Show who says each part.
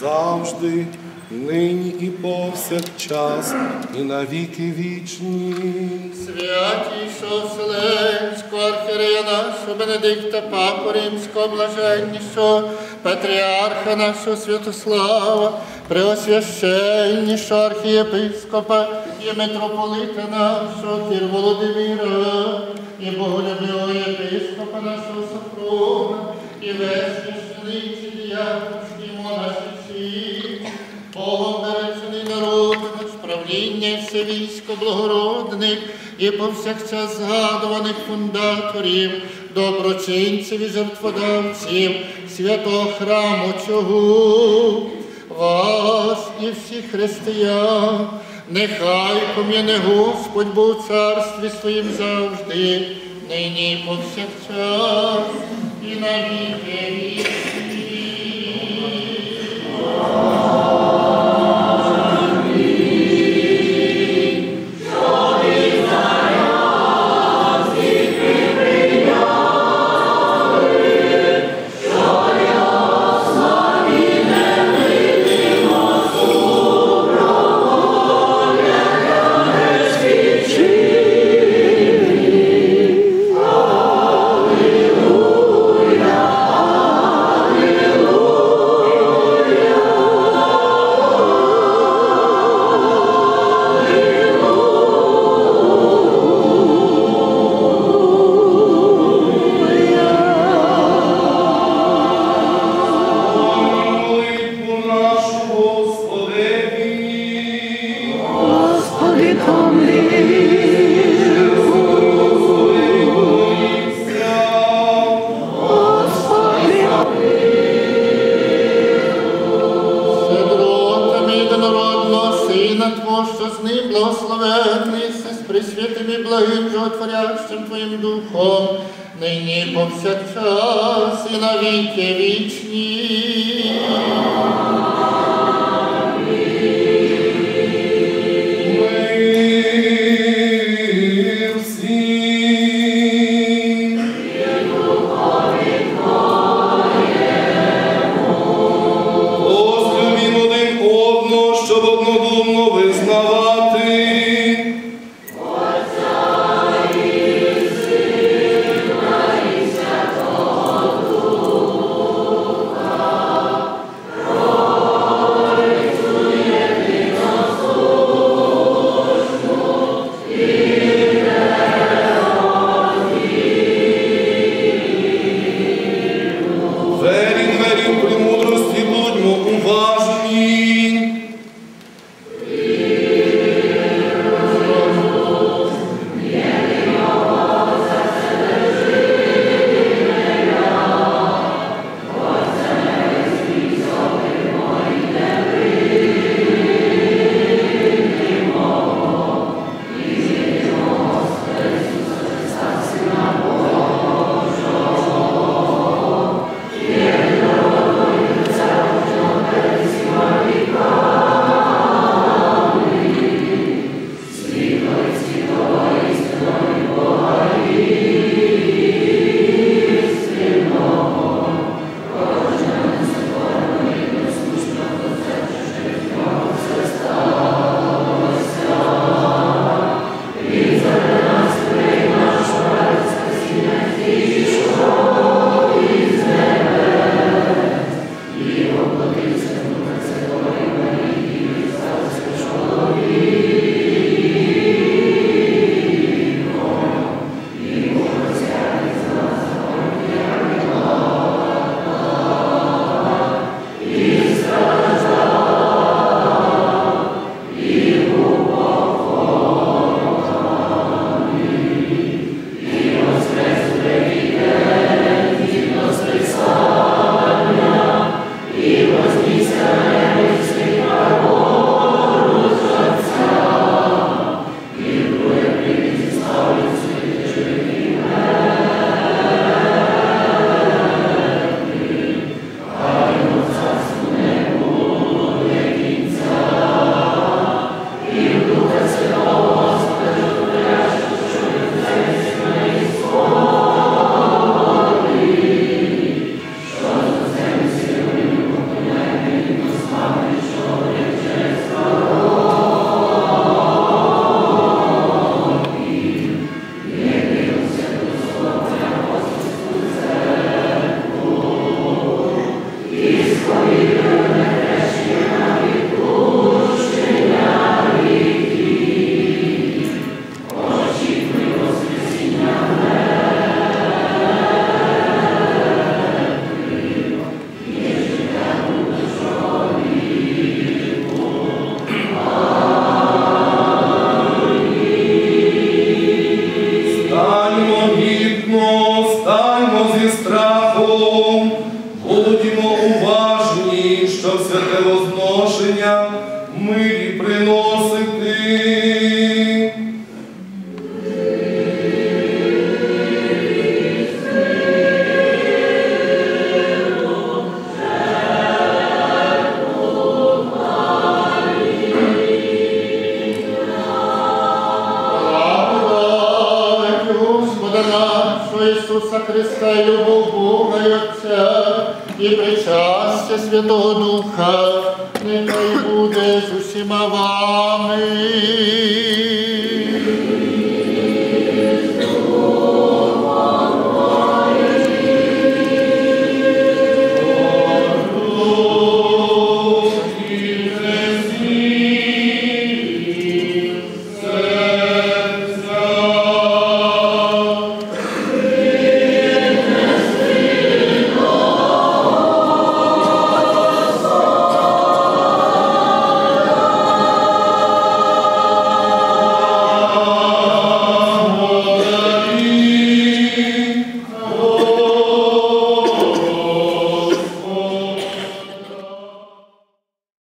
Speaker 1: завжди, нині і повсякчас, і на віки вічні.
Speaker 2: Святійшого Вселенського архірея нашого Бенедикта Папу Римського блаженнішого, Патріарха нашого Святослава, Преосвященнішого архієпископа і митрополита нашого Кір Володимира, і боголюбивого єпископа нашого Супруга, і весь священиці монастирці, Богом бережений народ, правління і все військо благородних і повсякчас згадуваних фундаторів, доброчинців і жертводавців, святого храму цього, вас і всіх християн, нехай пом'яне Господь Бог у царстві своїм завжди, нині повсякчас, і на віки вічні. Нині повсякчас і навіки вічні.
Speaker 1: Império прийдемо зі страхом, будьмо уважні, що святе
Speaker 2: воздуху. І причастя Святого Духа, нехай буде з усіма вами.